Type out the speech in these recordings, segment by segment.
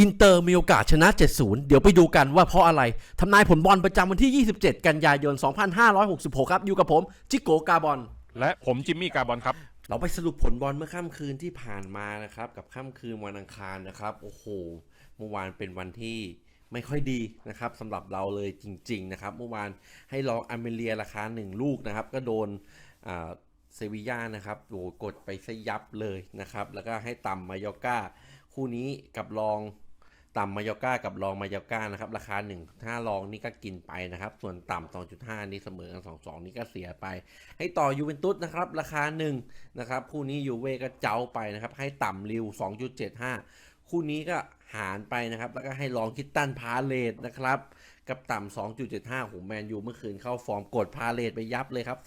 อินเตอร์มีโอกาสชนะ 7-0 เดี๋ยวไปดูกันว่าเพราะอะไร ทำนายผลบอลประจำวันที่ 27 กันยายน 2566 ครับ อยู่กับผม จิโกกาบอลและผมจิมมี่กาบอลครับ เราไปสรุปผลบอลเมื่อค่ำคืนที่ผ่านมานะครับ กับค่ำคืนวันอังคารนะครับ โอ้โห เมื่อวานเป็นวันที่ไม่ค่อยดีนะครับสำหรับเราเลยจริง ๆ นะครับ เมื่อวานให้ลองอเมเลียราคา 1 ลูกนะครับ ก็โดนอ่าเซบีย่านะครับโอ้โหกดไปซะยับเลยนะครับ แล้วก็ให้ต่ำมายอก้าคู่นี้กับรอง ต่ำมายอก้ากับรองมายอก้านะครับ ราคา1ถ้ารองนี่ก็กินไปนะครับ ส่วนต่ำ2.5 นี่เสมอกัน2-2 นี่ก็เสียไป ให้ต่อยูเวนตุสนะครับ ราคา1นะครับคู่นี้ยูเวก็เจ้าไปนะครับ ให้ต่ำริว 2.75 คู่นี้ก็หารไปนะครับ แล้วก็ให้ลองคิตตันพาเลตนะครับ กับต่ำ 2.75หูแมนยูเมื่อคืนเข้าฟอร์มกดพาเลตไปยับเลยครับ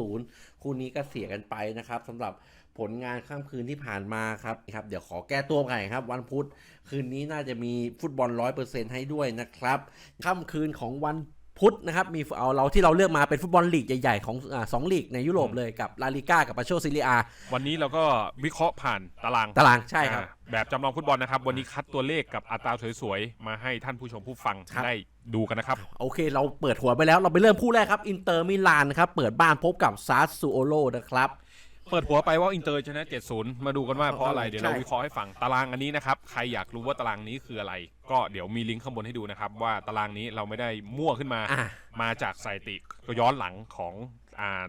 3-0 คู่นี้ก็เสียกันไปนะครับสำหรับ ผลงานค่ำคืนที่ผ่านมาครับครับ เดี๋ยวขอแก้ตัวกันครับ วันพุธคืนนี้น่าจะมีฟุตบอล100%ให้ด้วยนะครับค่ำคืนของวันพุธนะครับมีเอาเราที่เราเลือกมาเป็นฟุตบอลลีกใหญ่ๆ ของอาสองลีกในยุโรปเลยกับลาลิก้ากับปาโชซิลิอาวันนี้เราก็วิเคราะห์ผ่านตารางตารางใช่ครับอ่าแบบจำลองฟุตบอลนะครับ วันนี้คัดตัวเลขกับอัตราสวยๆ มาให้ท่านผู้ชมผู้ฟังครับได้ดูกันนะครับ โอเค เราเปิดหัวไปแล้วเราไปเริ่มคู่แรกครับอินเตอร์มิลานครับเปิดบ้านพบกับซาซูโอโลนะครับ เปิดหัวไปว่าอินเตอร์ชนะ70 มาดูกันว่าเพราะอะไรใช่เดี๋ยวเราวิเคราะห์ให้ฟังตารางอันนี้นะครับ ใครอยากรู้ว่าตารางนี้คืออะไร ก็เดี๋ยวมีลิงก์ข้างบนให้ดูนะครับ ว่าตารางนี้เราไม่ได้มั่วขึ้นมาอะมาจากสถิติก็ย้อนหลังของอ่า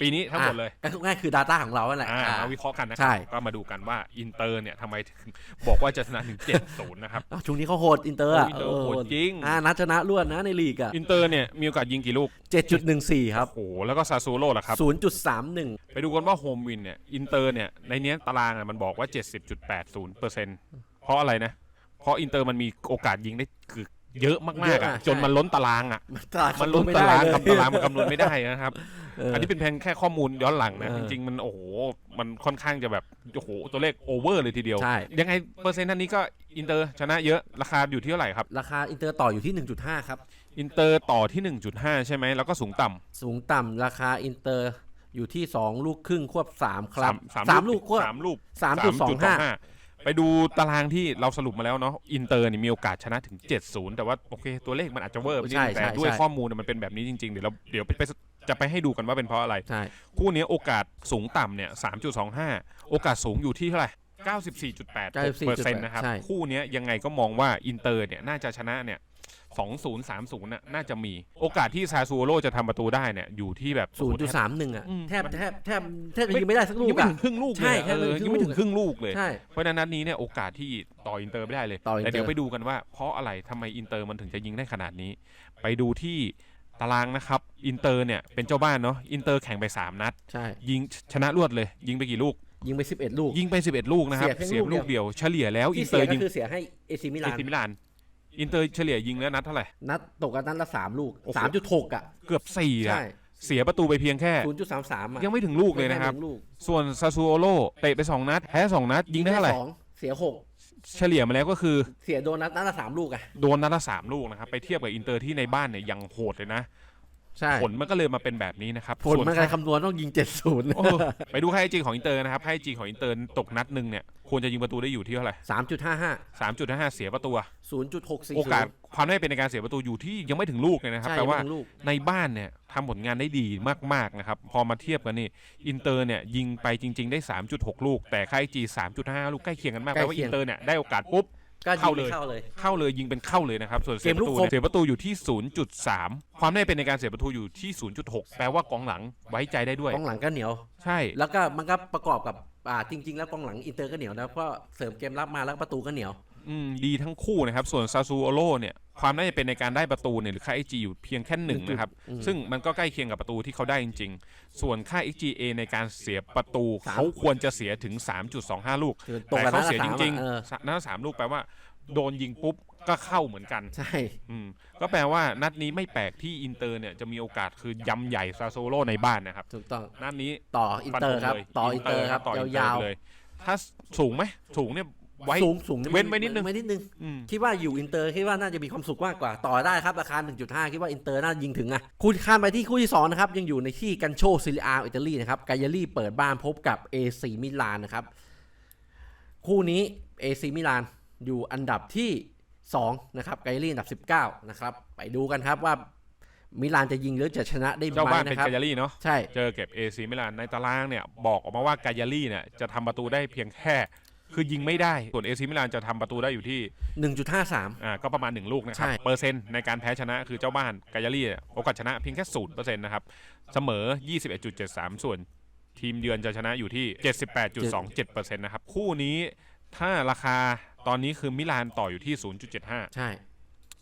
ปีนี้ทั้งหมดเลยอะก็ง่ายคือ Data ของเรานั่นแหละอ่าอะมาวิเคราะห์กันนะคใช่รับก็มาดูกันว่าอินเตอร์เนี่ยทำไมถึงบอกว่าจะชนะถึง70นะครับอ้าวช่วงนี้เขาโหดอินเตอร์อะอินเตอร์โหดจริงอ่านัดชนะรวดนะในลีกอะอินเตอร์เนี่ยมีโอกาสยิงกี่ลูก 7.14 ครับโอ้โหแล้วก็ซาซูโร่ล่ะครับ 0.31 ไปดูกันว่าโฮมวินเนี่ยอินเตอร์เนี่ยในเนี้ยตารางอะมันบอกว่า 70.80เปอร์เซ็นต์เพราะอะไรนะ เพราะอินเตอร์มันมีโอกาสยิงได้คือ เยอะมากเยๆอะอะอะจนใช่มันล้นตารางอะตารางมันล้นไม่ตาได้รางเลยกับตารางมันคำนวณไม่ได้นะครับเอออันนี้เป็นเพียงแค่ข้อมูลย้อนหลังนะ เออจริงๆ มันโอ้โห มันค่อนข้างจะแบบโอ้โหตัวเลขโอเวอร์เลยทีเดียว ใช่ ยังไงเปอร์เซ็นต์ท่านนี้ก็อินเตอร์ชนะเยอะราคาอยู่ที่เท่าไหร่ครับ ราคาอินเตอร์ต่ออยู่ที่ 1.5 ครับ อินเตอร์ต่อที่ 1.5 ใช่ไหมแล้วก็สูงต่ำ สูงต่ำราคาอินเตอร์อยู่ที่ 2 ลูกครึ่งควบ 3 ครับสามสามลูกควบ สามลูก3.25 ไปดูตารางที่เราสรุปมาแล้วเนาะอินเตอร์นี่มีโอกาสชนะถึง 70 แต่ว่าโอเค ตัวเลขมันอาจจะเวอร์ไปนิดนึงใช่แต่ใช่ด้วยใช่ ข้อมูลเนี่ยมันเป็นแบบนี้จริงๆ เดี๋ยวเราเดี๋ยวไปไปจะไปให้ดูกันว่าเป็นเพราะอะไร ใช่คู่นี้โอกาสสูงต่ำเนี่ย 3.25 โอกาสสูงอยู่ที่เท่าไหร่ 94.8เปอร์เซ็นต์นะครับ ใช่ คู่นี้ยังไงก็มองว่าอินเตอร์เนี่ยน่าจะชนะเนี่ย 20 30น่ะน่าจะมี โอกาสที่ซาซูโอโรจะทำประตูได้เนี่ยอยู่ที่แบบ0.31อะอืมแทบแทบแทบแทบจะยิงไม่ได้สักลูยังกไม่อะ ถึงครึ่งลูกเลยใช่อะแค่เออครึ่งยังไม่ถึงลูกครึ่งลูกเลย ใช่ เพราะฉะนั้นนัดนี้เนี่ยโอกาสที่ต่ออินเตอร์ไม่ได้เลย ต่ออินเตอร์ แต่เดี๋ยวไปดูกันว่าเพราะอะไรทำไมอินเตอร์มันถึงจะยิงได้ขนาดนี้ ไปดูที่ตารางนะครับ อินเตอร์เนี่ยเป็นเจ้าบ้านเนาะ อินเตอร์แข่งไป 3 นัด ใช่ ยิงชนะรวดเลย ยิงไปกี่ลูก ยิงไป11ลูก ยิงไป 11 ลูกนะครับ เสียเพียงเสียลูลูกกเดีเดียยววเฉลี่ยแล้วอิที่นเตเสีอยร์ก็ยิงคือเสียให้เอซิมิเอลาน ซิมิลาน อินเตอร์เฉลี่ยยิงแล้วนัดเท่าไหร่ นัดตกกันนัดละ3ลูกโอ้โห3.6อะ เกือบ4อะใช่ เสียประตูไปเพียงแค่0.33อะยังไม่ถึงลูกเลยนะครับ ไม่ถึงลูกส่วนซาซูโอโรเตะไป 2 นัด แพ้ 2 นัด ยิงได้เท่าไหร่ สองเสียเฉลี่ยมาแล้วก็คือ6เสียโดนนัดนัดละ3ลูกอะ โดนนัดละสามลูกนะครับ ไปเทียบกับอินเตอร์ที่ในบ้านเนี่ยยังโหดเลยนะ ใช่ ผลมันก็เลยมาเป็นแบบนี้นะครับผลส่วนมันการคำนวณต้องยิง 70โอ้ไปดูค่าไอจีของอินเตอร์นะครับค่าไอจีของอินเตอร์ตกนัดหนึ่งเนี่ยควรจะยิงประตูได้อยู่ที่เท่าไหร่3.55 สามจุดห้าเสียประตูอะ0.64โอกาสความได้เป็นในการเสียประตูอยู่ที่ยังไม่ถึงลูกเลยนะครับใช่แปลว่า ยังไม่ถึงลูก ในบ้านเนี่ยทำผลงานได้ดีมาก ๆ นะครับ พอมาเทียบกันนี่อินเตอร์เนี่ยยิงไปจริง ๆ ได้ 3.6 ลูก แต่ค่าไอจี3.5 ลูกใกล้เคียงกันมากแปลว่าอินเตอร์เนี่ยได้โอกาสปุ๊บ ก็ยิเข้างเลยไม่เข้าเลย เข้าเลยยิงเป็นเข้าเลยนะครับ ส่วนเสียเกมปลูระกตูครบ เนี่ยเสียประตูอยู่ที่ 0.3 ความได้เป็นในการเสียประตูอยู่ที่ 0.6 แปลว่ากองหลังไว้ใจได้ด้วย กองหลังก็เหนียว ใช่ แล้วก็มันก็ประกอบกับอ่าจริง ๆ แล้วกองหลังอินเตอร์ก็เหนียวนะเพราะเสริมเกมรับมาแล้วประตูก็เหนียว อืมดีทั้งคู่นะครับ ส่วนซาซูโอโรเนี่ยความน่าจะเป็นในการได้ประตูเนี่ยหรือค่า XG อยู่เพียงแค่หนึ่งนะครับอืมซึ่งมันก็ใกล้เคียงกับประตูที่เขาได้จริง ๆ ส่วนค่า XGA ในการเสียประตูสามเขาควรจะเสียถึง 3.25 ลูก คือตรงแต่กับเขานัดเสียละจสามริงอะเออ ๆนัดละสามลูกแปลว่าโดนยิงปุ๊บก็เข้าเหมือนกัน ใช่ อืมก็แปลว่านัดนี้ไม่แปลกที่อินเตอร์เนี่ยจะมีโอกาสคือยำใหญ่ซาโซโลในบ้านนะครับ ถูกต้องนัดนี้ต่ออินเตอร์ครับ ฟัธงลยต่ออินเตอร์ครับ ต่ออินเตอร์ยาว เลย ถ้าสูงไหมสูงเนี่ย ไว้ๆสูงสูงเว้นไว้นิดนึง ไว้นิดนึง อืม คิดว่าอยู่อินเตอร์คิดว่าน่าจะมีความสุขมากกว่า ต่อได้ครับราคา 1.5 คิดว่าอินเตอร์น่ายิงถึงอะคู่ข้ามไปที่คู่ที่ 2 นะครับ ยังอยู่ในที่กันโชซิลิอาอิตาลีนะครับกายาลีเปิดบ้านพบกับ AC มิลานนะครับ คู่นี้ AC มิลานอยู่อันดับที่ 2 นะครับไกลี่อันดับ 19 นะครับ ไปดูกันครับว่ามิลานจะยิงหรือจะชนะได้ไหมเจ้าบ้านนะเป็นครับ กายาลี่เนาะ ใช่ เจอเก็บเอซีมิลานในตารางเนี่ยบอกออกมาว่ากายาลี่เนี่ยจะทำประตูได้เพียงแค่ คือยิงไม่ได้ ส่วนเอซีมิลานจะทำประตูได้อยู่ที่ 1.53 อ่าก็ประมาณ 1 ลูกนะครับ ใช่ เปอร์เซ็นต์ในการแพ้ชนะคือเจ้าบ้านกายาลี่เนี่ยโอกาสชนะเพียงแค่ศูนย์เปอร์เซ็นต์นะครับ เสมอ 21.73 ส่วน ทีมเยือนจะชนะอยู่ที่ 78.27%นะครับ คู่นี้ถ้าราคาตอนนี้คือมิลานต่ออยู่ที่ 0.75 ใช่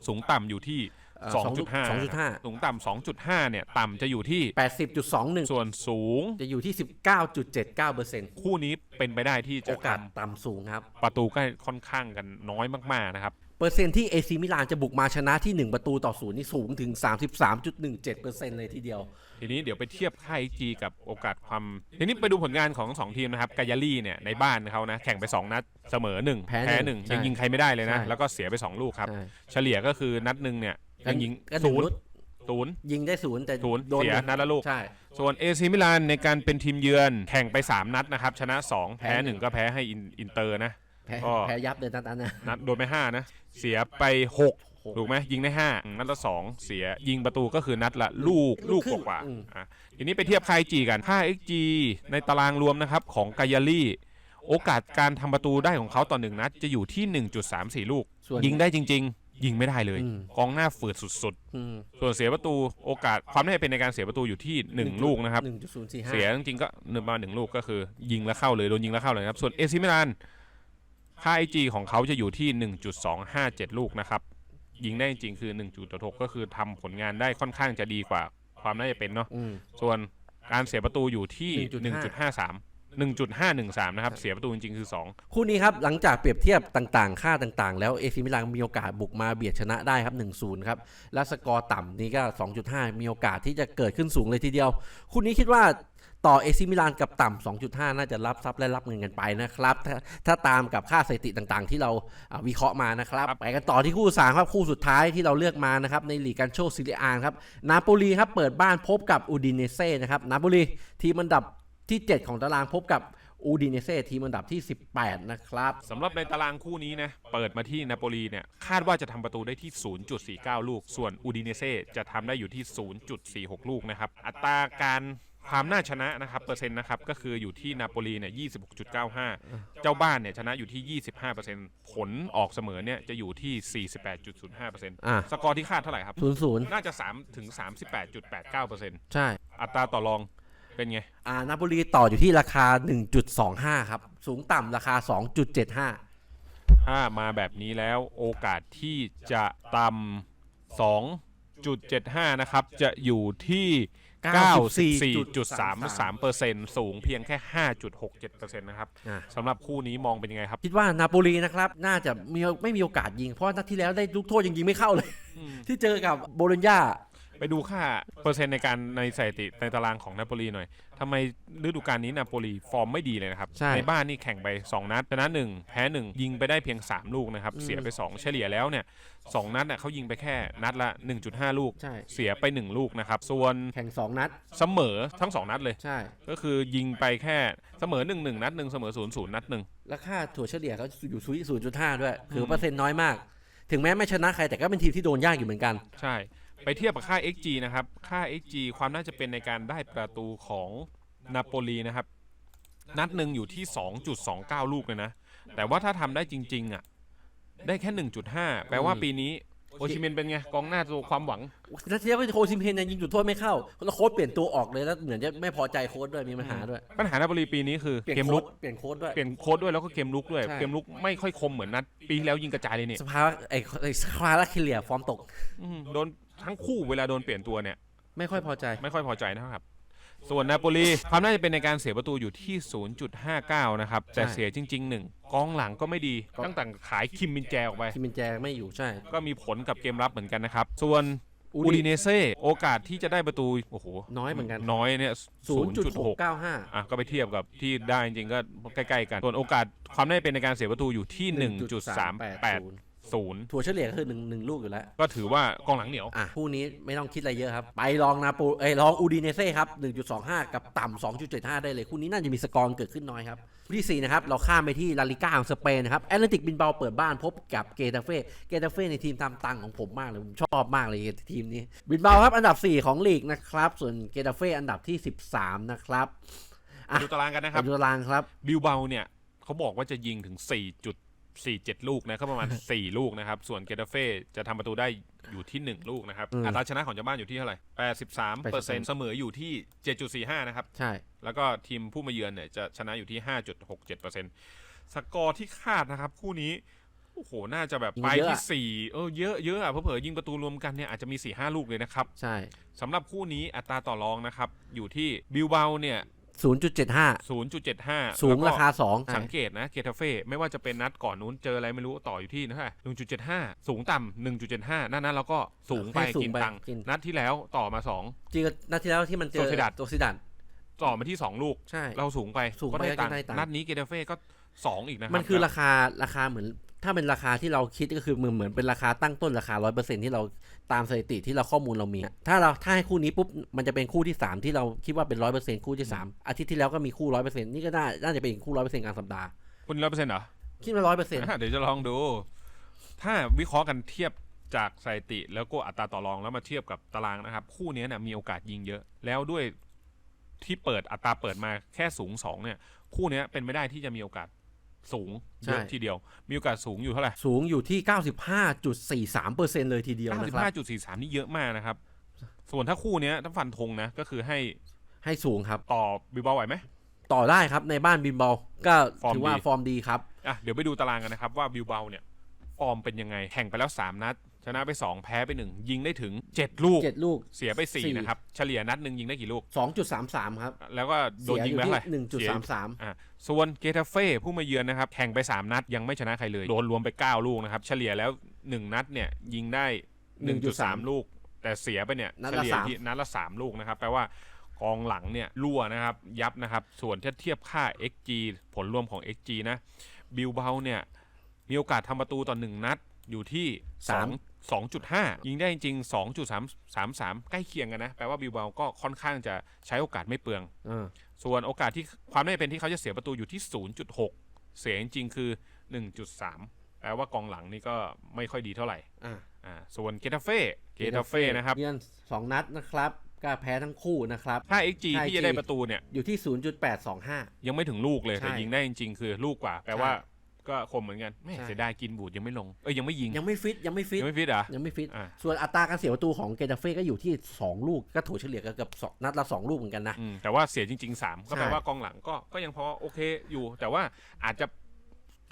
สูงต่ำอยู่ที่เอ่อ 2.5 2.5สูงต่ำ2.5เนี่ยต่ำจะอยู่ที่ 80.21 ส่วนสูงจะอยู่ที่ 19.79%คู่นี้เป็นไปได้ที่โอจะกาสทต่ำสูงครับำประตูก็ค่อนข้างกันน้อยมากๆนะครับเปอร์เซ็นต์ที่เอซีมิลานจะบุกมาชนะที่ 1 ประตูต่อศูนย์นี่สูงถึง 33.17%เลยทีเดียว ทีนี้เดี๋ยวไปเทียบค่ายจีกับโอกาสความ ทีนี้ไปดูผลงานของ 2 ทีมนะครับกายาลี่เนี่ยในบ้านเขานะ แข่งไป 2 นัดเสมอ 1 แพ้แพ้หนึ่ง1ใช่ยังยิงใครไม่ได้เลยนะใช่แล้วก็เสียไป 2 ลูกครับใช่เฉลี่ยก็คือนัดหนึ่งเนี่ย ยังยิงก็หนึ่ศูงนย์นุดศูนย์ยิงได้ศูนย์แต่ศูนย์โดนเสียนัดละลูก ใช่ ส่วนเอซีมิลานในการเป็นทีมเยือนแข่งไป 3 นัดนะครับ ชนะ 2 แพ้แพ้หนึ่ง1ก็แพ้ให้อินอินเตอร์นะ แพ้ก็ แพ้ยับเลยนัดนั้นนะ นัดโดนไป 5 นะ เสียไป6ถูกไหมยิงได้ 5 นัดละ 2 เสียยิงประตูก็คือนัดละลูกลูกกว่าๆอะทีนี้ไปเทียบค่ายจีกันค่า XG ในตารางรวมนะครับของกายาลี่ โอกาสการทำประตูได้ของเขาต่อหนึ่งนัดจะอยู่ที่ 1.34 ลูก ส่วน ยิงได้จริงๆ ยิงไม่ได้เลยอืมกองหน้าฝืดสุดอืมๆส่วนเสียประตูโอกาสความได้เป็นในการเสียประตูอยู่ที่ 1 ลูกนะครับหนึ่งจุดศูนย์สี่ห้าเสียจริงๆก็หนึ่งมาหนึ่งลูกก็คือยิงแล้วเข้าเลยโดนยิงแล้วเข้าเลยนะครับ ส่วนเอซิมิลานค่า IG ของเขาจะอยู่ที่ 1.257 ลูกนะครับ ยิงได้จริงๆคือ 1.6ก็คือทำผลงานได้ค่อนข้างจะดีกว่า ความน่าจะเป็นเนาะอืมส่วนการเสียประตูอยู่ที่ 1.5 1.53 1.513 นะครับ เสียประตูจริงๆ คือ 2 คู่นี้ครับ หลังจากเปรียบเทียบต่างๆ ค่าต่างๆ แล้วเอซีมิลานมีโอกาสบุกมาเบียดชนะได้ครับ 1-0 ครับ และสกอร์ต่ำนี่ก็ 2.5 มีโอกาสที่จะเกิดขึ้นสูงเลยทีเดียว คู่นี้คิดว่าต่อเอซิมิลานกับต่ำ 2.5 น่าจะรับทรัพย์และรับเงินกันไปนะครับถ้าถ้าตามกับค่าสถิติต่างๆ ที่เราอ่าวิเคราะห์มานะครับ ไปกันต่อที่คู่สามครับคู่สุดท้ายที่เราเลือกมานะครับในลีกกันโชซิลิอาครับ นาโปลีครับเปิดบ้านพบกับอูดิเนเซ่นะครับ นาโปลีทีมอันดับ ที่ 7 ของตารางพบกับอูดิเนเซ่ทีมอันดับที่ 18 นะครับสำหรับในตารางคู่นี้นะ เปิดมาที่นาโปลีเนี่ย คาดว่าจะทำประตูได้ที่ 0.49 ลูก ส่วนอูดิเนเซ่จะทำได้อยู่ที่ 0.46 ลูกนะครับ อัตราการความน่าชนะนะครับเปอร์เซ็นต์นะครับก็คืออยู่ที่นาโปลีเนี่ย26.95 เจ้าบ้านเนี่ยชนะอยู่ที่ 25%ผลออกเสมอเนี่ยจะอยู่ที่ 48.05%อะสกอร์ที่คาดเท่าไหร่ครับ 0-0 น่าจะ3ถึง38.89%ใช่ อัตราต่อรอง เป็นไง อ่านาโปลีต่ออยู่ที่ราคา 1.25 ครับ สูงต่ำราคา 2.75 ถ้ามาแบบนี้แล้วโอกาสที่จะต่ำ2.75 นะครับ จะอยู่ที่ 94.33เปอร์เซ็นต์สูงเพียงแค่ 5.67เปอร์เซ็นต์นะครับอะ สำหรับคู่นี้มองเป็นยังไงครับคิดว่านาโปลีนะครับ น่าจะมีไม่มีโอกาสยิง เพราะนัดที่แล้วได้ลูกโทษยังยิงไม่เข้าเลย ที่เจอกับโบโลญญา ไปดูค่าเปอร์เซ็นต์ในการในสถิติในตารางของนาโปลีหน่อยทำไมฤดูกาลนี้นาโปลีฟอร์มไม่ดีเลยนะครับ ใช่บ้านนี่แข่งไป 2 นัดชนะ 1 แพ้ 1 ยิงไปได้เพียง 3 ลูกนะครับอืมเสียไป 2 เฉลี่ยแล้วเนี่ยสองนัดเน่ยเขายิงไปแค่นัดละ 1.5 ลูก ใช่ เสียไป 1 ลูกนะครับ ส่วนแข่ง2นัด เสมอทั้ง 2 นัดเลย ใช่ ก็คือยิงไปแค่เสมอ 1 1 นัดหนึ่งเสมอ 0 0 นัดหนึ่ง แล้วค่าถั่วเฉลี่ยเขาอยู่ที่0.5ด้วย คืออืมเปอร์เซ็นต์น้อยมาก ถึงแม้ไม่ชนะใครแต่ก็เป็นทีมที่โดนยากอยู่เหมือนกัน ใช่ ไปเทียบกับค่า XG นะครับ ค่า XG ความน่าจะเป็นในการได้ประตูของนาโปลีนะครับ นัดหนึ่งอยู่ที่ 2.29 ลูกเลยนะ แต่ว่าถ้าทำได้จริงๆอะ ได้แค่ 1.5 แปลว่าอืมปีนี้โอชิเมนเป็นไง กองหน้าตัวความหวังนัดที่แล้วก็โคชิมเพนยังยิงจุดโทษไม่เข้าแล้วโค้ชเปลี่ยนตัวออกเลยแล้วเหมือนจะไม่พอใจโค้ชด้วยมีปัญหาด้วย ปัญหานาโปลีปีนี้คือเปลี่ยนเกมโค้ลุชกเปลี่ยนโค้ชด้วยเปลี่ยนโค้ดด้วยแล้วก็เกมลุกด้วยใช่เกมลุกไม่ค่อยคมเหมือนนัดปีที่แล้วยิงกระจายเลยเนี่ยสภาวะไอ้ไอ้สภาวะคิเลียฟอร์มตกอืมโดน ทั้งคู่เวลาโดนเปลี่ยนตัวเนี่ย ไม่ค่อยพอใจ ไม่ค่อยพอใจนะครับ ส่วนนาโปลีความน่าจะเป็นในการเสียประตูอยู่ที่ 0.59 นะครับ แต่ใช่ เสียจริงๆหนึ่งกองหลังก็ไม่ดีก็ตั้งแต่ขายคิมมินแจออกไป คิมินแจไม่อยู่ใช่ ก็มีผลกับเกมรับเหมือนกันนะครับ ส่วนอูอูดิดิเนเซ่โอกาสที่จะได้ประตู โอ้โห น้อยเหมือนกัน น้อยเนี่ย0.6 0.695 อะก็ไปเทียบกับที่ได้จริงๆก็ใกล้ๆกัน ส่วนโอกาสความน่าจะเป็นในการเสียประตูอยู่ที่ 1.38 ศูนย์ถั่วเฉลี่ยก็คือหนึ่งหนึ่งลูกอยู่แล้ว ก็ถือว่ากองหลังเหนียว อะคู่นี้ไม่ต้องคิดอะไรเยอะครับ ไปลองนาโปเอ้ยลองอูดิเนเซ่ครับ 1.25 กับต่ำ2.75 ได้เลย คู่นี้น่าจะมีสกอร์เกิดขึ้นน้อยครับคู่ที่ 4 นะครับ เราข้ามไปที่ลาลิก้าของสเปนนะครับแอตเลติกบินเบาเปิดบ้านพบกับเกตาเฟ่เกตาเฟ่ในทีมตามตังของผมมากเลย ผมชอบมากเลยทีมนี้ บินเบาครับอันดับ 4 ของลีกนะครับส่วนเกตาเฟ่อันดับที่ 13 นะครับอะดูตารางกันนะคไปรับดูตารางครับบิลเบาเนี่ยเขาบอกว่าจะยิงถึง 4.47ลูกนะก็ประมาณ4ลูกนะครับ ส่วนเกตาเฟ่จะทำประตูได้อยู่ที่1ลูกนะครับอืมอัตราชนะของเจ้าบ้านอยู่ที่เท่าไหร่83เปอร์เซ็นต์เสมออยู่ที่7.45นะครับ ใช่ แล้วก็ทีมผู้มาเยือนเนี่ยจะชนะอยู่ที่ 5.67เปอร์เซ็นต์สกอร์ที่คาดนะครับ คู่นี้ โอ้โห น่าจะแบบไปที่4เออเยอะเยอะอะเผลอๆยิงประตูรวมกันเนี่ยอาจจะมี4-5ลูกเลยนะครับใช่ สำหรับคู่นี้อัตราต่อรองนะครับ อยู่ที่บิลเบาเนี่ย 0.75 0.75 สูงแล้วก็ราคา 2 สังเกตนะเกตาเฟ่ไม่ว่าจะเป็นนัดก่อนนู้นเจออะไรไม่รู้ต่ออยู่ที่นะฮะ1.75 สูงต่ำ1.75 นั่นนั้นแล้วก็สูงไปให้สูงกินไปตังค์กินนัดที่แล้วต่อมาจริงๆนัดที่แล้วที่มันเจอโซซิดัดโซซิดัด2ต่อมาที่ 2 ลูกใช่เราสูงไปสูงไปก็ได้ตังก็ได้ค์ตังค์นัดนี้เกตาเฟ่ก็ 2 อีกนะครับมันคือราคาราคาเหมือน ถ้าเป็นราคาที่เราคิดก็คือเหมือนเหมือนเป็นราคาตั้งต้นราคาร้อยเปอร์เซ็นที่เราตามสถิติที่เราข้อมูลเรามีอะถ้าเราถ้าให้คู่นี้ปุ๊บมันจะเป็นคู่ที่สามที่เราคิดว่าเป็นร้อยเปอร์เซ็นคู่ที่สามอาทิตย์ที่แล้วก็มีคู่ร้อยเปอร์เซ็นนี่ก็น่าน่าจะเป็นคู่ร้อยเปอร์เซ็นกลางสัปดาห์คุณร้อยเปอร์เซ็นต์เหรอคิดว่าร้อยเปอร์เซ็นเดี๋ยวจะลองดู ถ้าวิเคราะห์กันเทียบจากสถิติแล้วก็อัตราต่อรองแล้วมาเทียบกับตารางนะครับ คู่นี้เนี่ยมีโอกาสยิงเยอะ แล้วด้วยที่เปิดอัตราเปิดมาแค่สูงสองเนี่ย คู่เนี้ยเป็นไม่ได้ที่จะมีโอกาส สูงเยอะทีเดียว มีโอกาสสูงอยู่เท่าไหร่ สูงอยู่ที่เก้าสิบห้าจุดสี่สามเปอร์เซ็นเลยทีเดียวนะครับ95.43 นี่เยอะมากนะครับ ส่วนถ้าคู่เนี้ยถ้าฟันธงนะ ก็คือให้ให้สูงครับต่อบิลบาไหวไหมต่อได้ครับในบ้านบินบอลก็ฟอร์มถือว่าดีฟอร์มดีครับอะเดี๋ยวไปดูตารางกันนะครับว่าบิลเบาเนี่ยฟอร์มเป็นยังไงแข่งไปแล้ว 3 นัด ชนะไป 2 แพ้ไป 1 ยิงได้ถึง 7 ลูกเจ็ดลูก เสียไปสี่4นะครับ เฉลี่ยนัดหนึ่งยิงได้กี่ลูกสองจุดสามสามครับ แล้วก็โดนเสียยิงอยู่ไปที่เท่าไหร่หนึ่งจุดเสียสาม สามอะส่วนเกตาเฟ่ผู้มาเยือนนะครับแข่งไป 3 นัดยังไม่ชนะใครเลยโดนรวมไป 9 ลูกนะครับ เฉลี่ยแล้ว 1 นัดเนี่ยยิงได้ 1.3 ลูก แต่เสียไปเนี่ยนัดเฉละลี่ยสามที่นัดละ 3 ลูกนะครับแปลว่ากองหลังเนี่ยรั่วนะครับ ยับนะครับ ส่วนถ้าเทียบค่า xg ผลรวมของ xg นะบิลเบาเนี่ยมีโอกาสทำประตูต่อ 1 นัดอยู่ที่สาม2 2.5 ยิงได้จริงๆ2.33 ใกล้เคียงกันนะ แปลว่าบิลเบาก็ค่อนข้างจะใช้โอกาสไม่เปลืองเออ ส่วนโอกาสที่ความน่าจะเป็นที่เขาจะเสียประตูอยู่ที่ 0.6 เสียจริงๆคือ 1.3 แปลว่ากองหลังนี่ก็ไม่ค่อยดีเท่าไหร่อะอ่าส่วนเกตาเฟ่เกตาเฟ่นะครับเยือนสองนัดนะครับก็แพ้ทั้งคู่นะครับถ้า xg ใช่ที่จะได้ประตูเนี่ยอยู่ที่ 0.825 ยังไม่ถึงลูกเลยใช่แต่ยิงได้จริง ๆ คือลูกกว่า แปลว่าใช่ ก็คมเหมือนกันแม่ใช่ เสียดายกินบูดยังไม่ลง เอ้ยยังไม่ยิง ยังไม่ฟิตยังไม่ฟิตยังไม่ฟิตเหรอะ ยังไม่ฟิตอะ ส่วนอัตราการเสียประตูของเกตาเฟ่ก็อยู่ที่ 2 ลูกก็ถูเฉลี่ยกันเกับนัดละ2ลูกเหมือนกันนะ อืมแต่ว่าเสียจริงๆ3ก็ใช่แปลว่ากองหลังก็ก็ยังพอโอเคอยู่ แต่ว่าอาจจะ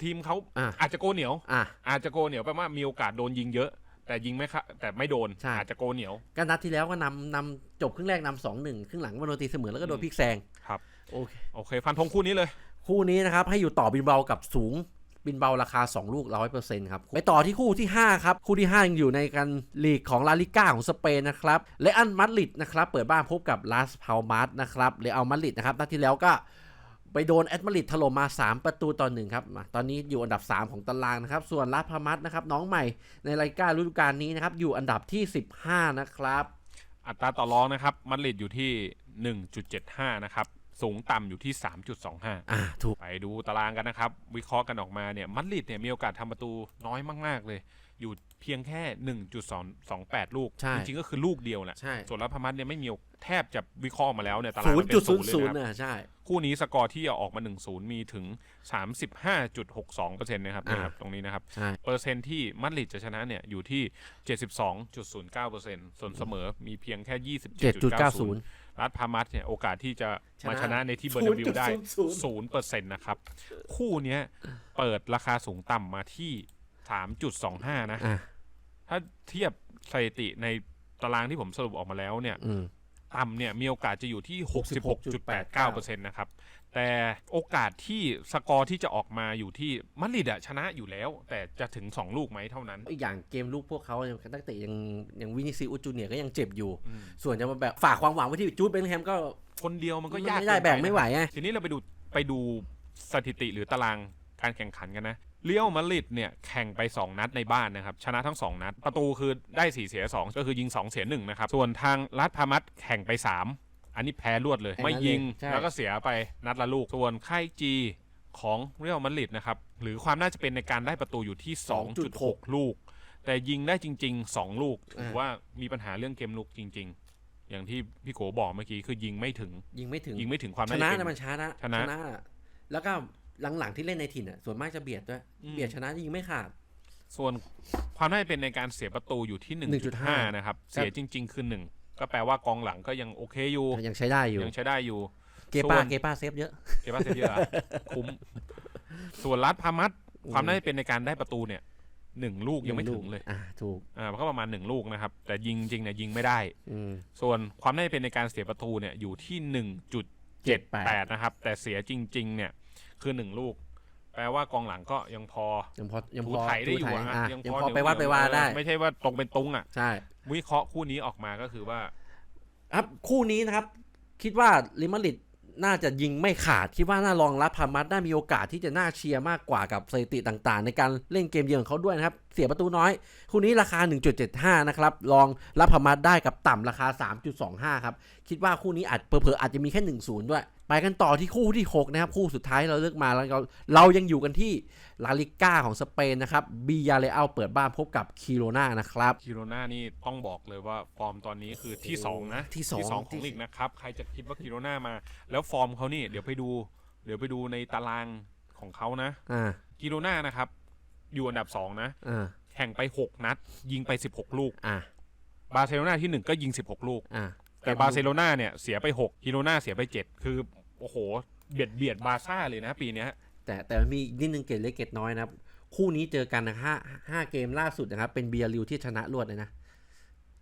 ทีมเขาอะ อาจจะโกเหนียว อะ อาจจะโกเหนียวแปลว่ามีโอกาสโดนยิงเยอะ แต่ยิงไม่ค่ะแต่ไม่โดน ใช่ อาจจะโกเหนียว ก็นัดที่แล้วก็นำนำจบครึ่งแรกนำสองหนึ่งครึ่งหลังมาโดนตีเสมอแล้วก็โดนพลิกแซงครับ โอเค โอเค ฟันธงคู่นี้เลย คู่นี้นะครับให้อยู่ต่อบินเบากับสูง บินเบาราคา 2 ลูก 100%ครับ ไปต่อที่คู่ที่ 5 ครับ คู่ที่ 5 ยังอยู่ในกันลีกของลาลิก้าของสเปนนะครับเลอันมาดริดนะครับ เปิดบ้านพบกับลาสพาลมาสนะครับเลอัลมาดริดนะครับนัดที่แล้วก็ไปโดนแอตมาดริดถล่มมา 3 ประตูต่อหนึ่งครับ ตอนนี้อยู่อันดับ 3 ของตารางนะครับ ส่วนลาสพามาสนะครับ น้องใหม่ในลาลิก้าฤดูกาลนี้นะครับ อยู่อันดับที่ 15 นะครับ อัตราต่อรองนะครับมาดริดอยู่ที่ 1.75 นะครับ สูงต่ำอยู่ที่ 3.25 อ่าถูก ไปดูตารางกันนะครับ วิเคราะห์กันออกมาเนี่ยมาดริดเนี่ยมีโอกาสทำประตูน้อยมาก ๆ เลย อยู่เพียงแค่ 1.28ลูก ใช่จริงๆ ก็คือลูกเดียวแหละ ใช่ ส่วนรัพมัดเนี่ยไม่มีโอกแทบจะวิเคราะห์มาแล้วเนี่ยตารางศูมันนย์เป็จุดนศูศูนนย์ย์เลยศูนย์นะครับนะใช่ คู่นี้สกอร์ที่ออกมา 1-0 มีถึง 35.62%นะครับอ่า นะครับตรงนี้นะครับ ใช่ เปอร์เซ็นต์ที่มาดริดจะชนะเนี่ยอยู่ที่ 72.09%ส่วนเสมอมีเพียงแค่ 27.90 7.90 รัฐพามัสเนี่ยโอกาสที่จะชนะมาชนะในที่เบอร์นาบิวได้0.00ศูนย์เปอร์เซ็นต์นะครับ คู่เนี้ยเปิดราคาสูงต่ำมาที่3.25นะอะถ้าเทียบสถิติในตารางที่ผมสรุปออกมาแล้วเนี่ยอืม ต่ำเนี่ยมีโอกาสจะอยู่ที่ 66.89%นะครับ แต่โอกาสที่สกอร์ที่จะออกมาอยู่ที่มาดริดอะชนะอยู่แล้ว แต่จะถึง 2 ลูกไหมเท่านั้น อีกอย่างเกมลูกพวกเขายังนักเตะยังยังวินิซิอุสจูเนียร์ก็ยังเจ็บอยู่อืมส่วนจะมาแบบฝากความหวังไว้ที่จูดเบลลิงแฮมก็คนเดียวมันก็ยากไม่ได้เกินปแบ่งไม่ไหวไงทีนี้เราไปดูไปดูสถิติหรือตารางการแข่งขันกันนะ เลี้ยวมาดริดเนี่ยแข่งไป 2 นัดในบ้านนะครับ ชนะทั้ง 2 นัด ประตูคือได้ 4 เสีย 2 ก็คือยิง 2 เสีย 1 นะครับ ส่วนทางรัฐพามัดแข่งไป 3 อันนี้แพ้รวดเลย ไม่ยิงใช่แล้วก็เสียไปนัดละลูก ส่วนค่ายจีของเรียลมาดริดนะครับ หรือความน่าจะเป็นในการได้ประตูอยู่ที่ 2.6 ลูก แต่ยิงได้จริง ๆ 2 ลูกถือว่ามีปัญหาเรื่องเกมลุกจริง ๆ อย่างที่พี่โกบอกเมื่อกี้คือยิงไม่ถึง ยิงไม่ถึงยิงไม่ถึงความชน่านะจะเป็นะนมันช้านะชนะอะแล้วก็ หลังๆที่เล่นในถิ่นอะส่วนมากจะเบียดด้วยอืมเบียดชนะยิงไม่ขาด ส่วนความน่าจะเป็นในการเสียประตูอยู่ที่ 1.5 1.5นะครับ เสียจริง ๆ คือ1ก็แปลว่ากองหลังก็ยังโอเคอยู่ ยังใช้ได้อยู่ยังใช้ได้อยู่เกป้าส่วนเกป้าเซฟเยอะเก็บว่าเสียเยอะอะคุ้ม ส่วนรัดพามัดความน่าจะเป็นในการได้ประตูเนี่ยหนึ่งลูกยังไม่ถึงเลย อ่าถูก อ่ามันก็ประมาณหนึ่งลูกนะครับ แต่ยิงจริงเนี่ยยิงไม่ได้อืมส่วนความน่าจะเป็นในการเสียประตูเนี่ยอยู่ที่1.78นะครับ แต่เสียจริง ๆ เนี่ย คือหนึ่งลูก แปลว่ากองหลังก็ยังพอยังพอยังถูพอไถได้อยู่ถูอะฮะอะยังยังพอพอไปวัดเหไปนียวๆว่าได้เออไม่ใช่ว่าตรงเป็นตุงอะ ใช่วิเคราะห์คู่นี้ออกมาก็คือว่า ครับคู่นี้นะครับ คิดว่าลิมาริดน่าจะยิงไม่ขาด คิดว่าน่ารองรับพามัดได้มีโอกาสที่จะน่าเชียร์มากกว่ากับสถิติต่างๆ ในการเล่นเกมเยือนของเขาด้วยนะครับ เสียประตูน้อย คู่นี้ราคา 1.75 นะครับรองรับพามัดได้กับต่ำราคา 3.25 ครับ คิดว่าคู่นี้อาจเผลอๆอาจจะมีแค่ 1-0 ด้วย ไปกันต่อที่คู่ที่ 6 นะครับ คู่สุดท้ายเราเลือกมาแล้วเราเรายังอยู่กันที่ลาลิก้าของสเปนนะครับบียาเรอัลเปิดบ้านพบกับคิโรนานะครับคิโรนานี่ต้องบอกเลยว่าฟอร์มตอนนี้คือที่ 2 นะที่สองที่สองของลีกนะครับใครจะคิดว่าคิโรนามา แล้วฟอร์มเขานี่เดี๋ยวไปดู เดี๋ยวไปดูในตารางของเขานะอ่าคิโรนานะครับ อยู่อันดับ 2 นะอ่าแข่งไป 6 นัด ยิงไป 16 ลูกอ่าบาร์เซโลนาที่ 1 ก็ยิง 16 ลูกอ่าแต่บาร์เซโลนาเนี่ยเสียไป6คิโรนาเสียไป 7 คือ โอ้โห เบียดเบียดบาร์ซ่าเลยนะปีเนี้ย แต่แต่มันมีอีกนิดนึงเกตเล็กเกตน้อยนะครับ คู่นี้เจอกันนะห้าห้าเกมล่าสุดนะครับ เป็นเบียร์ริวที่ชนะรวดเลยนะ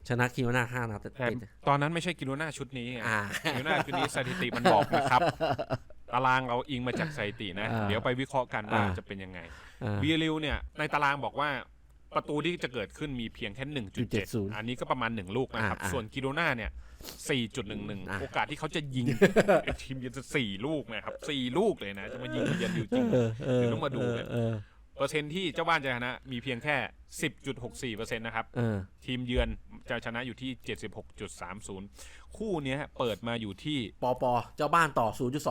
ชนะคิโรนาห้านัดแต่ติดตอนนั้นไม่ใช่กิโลนาชุดนี้ไงอ่ากิโลนาชุดนี้สถิติมันบอกนะครับตารางเราอิงมาจากสถิตินะอ่าเดี๋ยวไปวิเคราะห์กันว่าอ่าจะเป็นยังไงอ่าเบียริวเนี่ยในตารางบอกว่า ประตูที่จะเกิดขึ้นมีเพียงแค่ 1.7 1.70อันนี้ก็ประมาณ 1 ลูกนะครับอ่าอ่าส่วนกิโลนาเนี่ย 4.11อ่าโอกาสที่เขาจะยิงไอ้ทีมเยือนจะ4ลูกนะครับ4ลูกเลยนะ จะมายิงเยือนอยู่จริงเออเออเดี๋ยวต้องมาดูกันเออเปอร์เซ็นต์ที่เจ้าบ้านจะชนะมีเพียงแค่ 10.64%นะครับเออทีมเยือนจะชนะอยู่ที่ 76.30 คู่เนี้ยเปิดมาอยู่ที่ปอปอเจ้าบ้านต่อ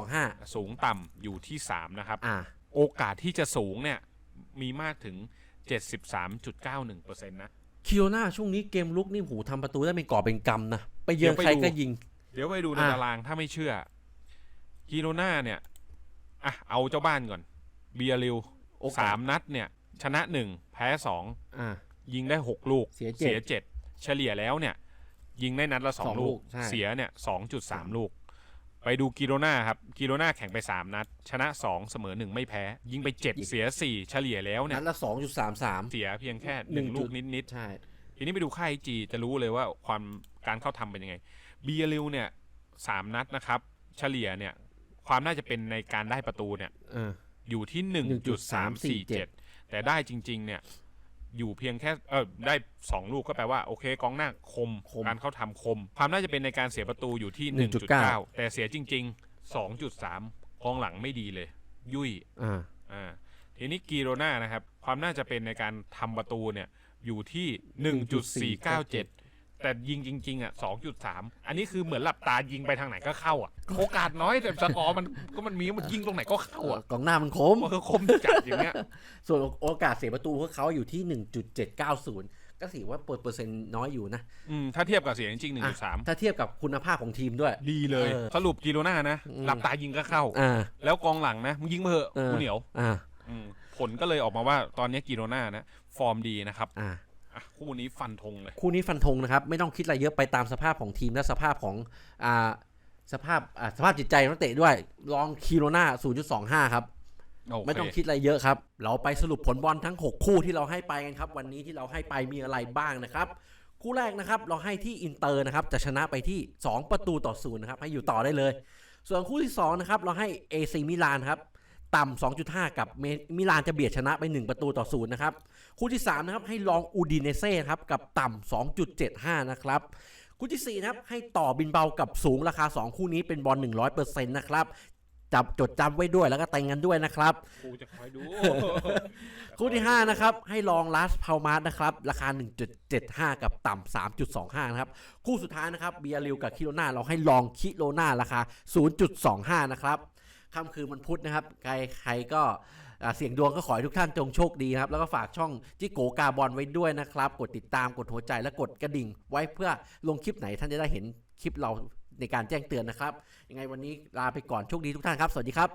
0.25 สูงต่ำอยู่ที่ 3 นะครับอ่าโอกาสที่จะสูงเนี่ยมีมากถึง 73.91%นะคิโรนาช่วงนี้เกมลุกนี่หูทำประตูได้เป็นก่อบเป็นกำนะ ไปเยือนเดี๋ยวไปใครดูก็ยิง เดี๋ยวไปดูในอะตารางถ้าไม่เชื่อกิโรนาเนี่ย อะ เอาเจ้าบ้านก่อน เบียริวโอกาสสามนัดเนี่ย ชนะหนึ่งแพ้สองอ่ายิงได้หกลูก เสียเจ็ดเจ็ดเฉลี่ยแล้วเนี่ย ยิงได้นัดละสองสองลูลูกกใช่เสียเนี่ยสองจุดสามลูก ไปดูกิโรนาครับกิโรนาแข่งไปสามนัด ชนะสองเสมอหนึ่งไม่แพ้ ยิงไปเจ็ดเสียสี่เฉลี่ยแล้วเนี่นัยดละ2.33เสียเพียงแค่หนึ่งหนึ่งลูจุกดนิดๆใช่ทีนี้ไปดูค่ายจีจะรู้เลยว่าความการเข้าทำเป็นยังไงเบียริวเนี่ยสามนัดนะครับ เฉลี่ยเนี่ยความน่าจะเป็นในการได้ประตูเนี่ย เออ อยู่ที่ 1.347 แต่ได้จริง ๆ เนี่ย อยู่เพียงแค่เออได้ 2 ลูกก็แปลว่าโอเคกองหน้าคมคม การเข้าทำคม ความน่าจะเป็นในการเสียประตูอยู่ที่1.9 1.9 แต่เสียจริง ๆ 2.3กองหลังไม่ดีเลย ยุ่ย อ่า อ่าทีนี้กีโรนานะครับ ความน่าจะเป็นในการทำประตูเนี่ย อยู่ที่ 1.497 แต่ยิงจริง ๆ อะ2.3อันนี้คือเหมือนหลับตายิงไปทางไหนก็เข้าอะโอกาสน้อยแต่สกอร์มันก็มันมีมันยิงตรงไหนก็เข้าอะกองหน้ามันคมมันคือคมจัดอย่างเงี้ย ส่วนโอกาสเสียประตูของเขาอยู่ที่1.790ก็ถือว่าเปอร์เซ็นต์น้อยอยู่นะอืมถ้าเทียบกับเสียงจริงอะ1.3ถ้าเทียบกับคุณภาพของทีมด้วย ดีเลยเออสรุปกีโรนานะอืมหลับตายิงก็เข้าอ่าแล้วกองหลังนะมึงยิงมาเหอะเออกูเหนียวอ่าอืมผลก็เลยออกมาว่าตอนนี้กีโรนานะ ฟอร์มดีนะครับ อ่าอะคู่นี้ฟันธงเลย คู่นี้ฟันธงนะครับ ไม่ต้องคิดอะไรเยอะไปตามสภาพของทีมและสภาพของอ่าสภาพอ่าสภาพจิตใจนักเตะด้วยลองคิโรนา0.25 ครับโอเคไม่ต้องคิดอะไรเยอะครับ เราไปสรุปผลบอลทั้ง 6 คู่ที่เราให้ไปกันครับ วันนี้ที่เราให้ไปมีอะไรบ้างนะครับ คู่แรกนะครับ เราให้ที่อินเตอร์นะครับจะชนะไปที่ 2 ประตูต่อศูนย์นะครับให้อยู่ต่อได้เลย ส่วนคู่ที่2นะครับเราให้เอซีมิลานครับ ต่ำ 2.5 กับเมมิลานจะเบียดชนะไป 1 ประตูต่อศูนย์นะครับ คู่ที่ 3 นะครับ ให้ลองอูดิเนเซ่ครับ กับต่ำ 2.75 นะครับ คู่ที่ 4 นะครับ ให้ต่อบินเบากับสูงราคา 2 คู่นี้เป็นบอล 100%นะครับจับจดจำไว้ด้วยแล้วก็เต็งกันด้วยนะครับกูจะคอยดู คู่ที่ 5 นะครับ ให้ลองลัสพาวมาร์นะครับ ราคา 1.75 กับต่ำ3.25 นะครับ คู่สุดท้ายนะครับเบียริวกับคิโลนาเราให้ลองคิโลนาราคา 0.25 นะครับ ค่ำคืนมันพุธนะครับ ใครใครก็เสียงดวงก็ขอให้ทุกท่านจงโชคดีครับ แล้วก็ฝากช่องจิโกกาบอลไว้ด้วยนะครับ กดติดตามกดหัวใจและกดกระดิ่ง ไว้เพื่อลงคลิปไหนท่านจะได้เห็นคลิปเราในการแจ้งเตือนนะครับ ยังไงวันนี้ลาไปก่อนโชคดีทุกท่านครับ สวัสดีครับ